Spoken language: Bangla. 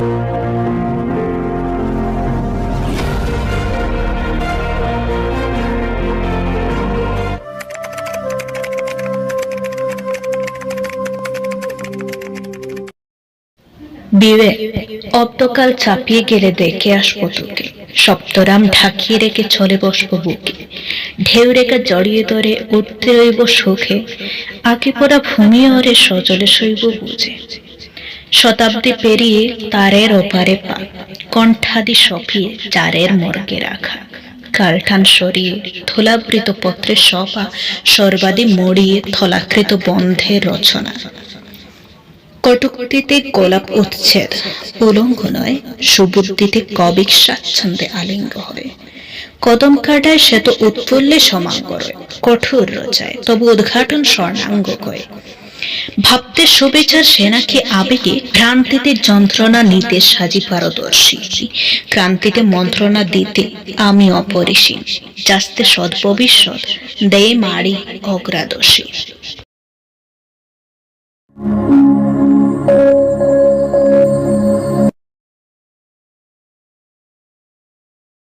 বিবেক অব্দকাল চাপিয়ে গেলে দেখে আসব তোকে। সপ্তরাম ঢাকিয়ে রেখে চলে বসবো বুকে। ঢেউ রেখা জড়িয়ে ধরে উঠতে রইব সুখে আঁকি পড়া ভূমি ওরে সজলে শৈব বুঝে। শতাব্দী পেরিয়ে তারের ওপারে পা, কণ্ঠাদি সপিয়ে চারের মর্গে রাখা। কালঠান সরিয়ে ধুলাবৃত পত্রের সপা, সর্বাদি মরিয়ে থলাকৃত বন্ধের রচনা। কটুক্তিতে গোলাপ উচ্ছেদ, উলঙ্গ নয়, সুবুদ্ধিতে কবিক স্বাচ্ছন্দ্যে আলিঙ্গ হয়। কদম কাটায় সে তো উৎফুল্লে সমাঙ্গর কঠোর রচায়, তবু উদ্ঘাটন স্বর্ণাঙ্গ কয়। ভাবতে শুভেচ্ছার সেনাকে আবেগে ভ্রান্তিতে যন্ত্রণা নিতে সাজি পারদর্শী। ক্রান্তিতে মন্ত্রণা দিতে আমি অপরিসীম। যাস্তে সৎ ভবিষ্যৎ দেয় মারি অগ্রাদর্শী